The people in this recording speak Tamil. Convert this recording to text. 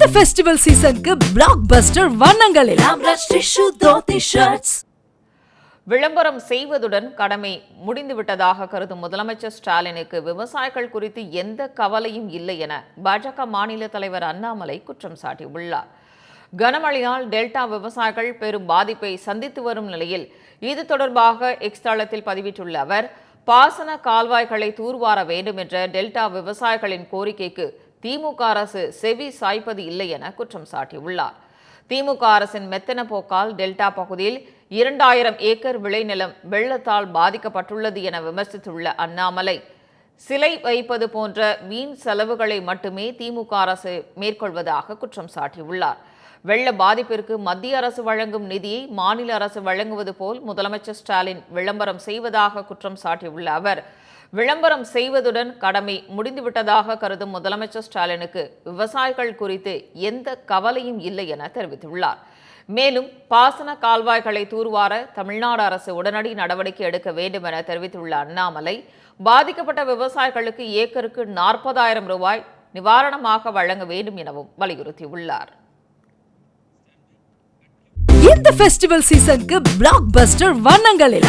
இந்த ஃபெஸ்டிவல் சீசனுக்கு பிளாக் பஸ்டர் வண்ணங்களில் விளம்பரம் செய்வதுடன் கடமை முடிந்துவிட்டதாக கருதும் முதலமைச்சர் ஸ்டாலினுக்கு விவசாயிகள் குறித்து எந்த கவலையும் இல்லை என பாஜக மாநில தலைவர் அண்ணாமலை குற்றம் சாட்டியுள்ளார். கனமழையால் டெல்டா விவசாயிகள் பெரும் பாதிப்பை சந்தித்து வரும் நிலையில் இது தொடர்பாக எக்ஸ் தளத்தில் பதிவிட்டுள்ள அவர் பாசன கால்வாய்களை தூர்வார வேண்டும் என்ற டெல்டா விவசாயிகளின் கோரிக்கைக்கு திமுக அரசு செவி சாய்ப்பது இல்லை என குற்றம் சாட்டியுள்ளார். திமுக அரசின் மெத்தன போக்கால் டெல்டா பகுதியில் இரண்டாயிரம் ஏக்கர் விளைநிலம் வெள்ளத்தால் பாதிக்கப்பட்டுள்ளது என விமர்சித்துள்ள அண்ணாமலை சிலை வைப்பது போன்ற வீண் செலவுகளை மட்டுமே திமுக அரசு மேற்கொள்வதாக குற்றம் சாட்டியுள்ளார். வெள்ள பாதிப்பிற்கு மத்திய அரசு வழங்கும் நிதியை மாநில அரசு வழங்குவது போல் முதலமைச்சர் ஸ்டாலின் விளம்பரம் செய்வதாக குற்றம் சாட்டியுள்ள அவர் விளம்பரம் செய்வதுடன் கடமை முடிந்துவிட்டதாக கருதும் முதலமைச்சர் ஸ்டாலினுக்கு விவசாயிகள் குறித்து எந்த கவலையும் இல்லை என தெரிவித்துள்ளார். மேலும் பாசன கால்வாய்களை தூர்வார தமிழ்நாடு அரசு உடனடி நடவடிக்கை எடுக்க வேண்டும் என தெரிவித்துள்ள அண்ணாமலை பாதிக்கப்பட்ட விவசாயிகளுக்கு ஏக்கருக்கு நாற்பதாயிரம் ரூபாய் நிவாரணமாக வழங்க வேண்டும் எனவும் வலியுறுத்தியுள்ளார். இந்த ஃபெஸ்டிவல் சீசனுக்கு பிளாக் பஸ்டர் வண்ணங்களில்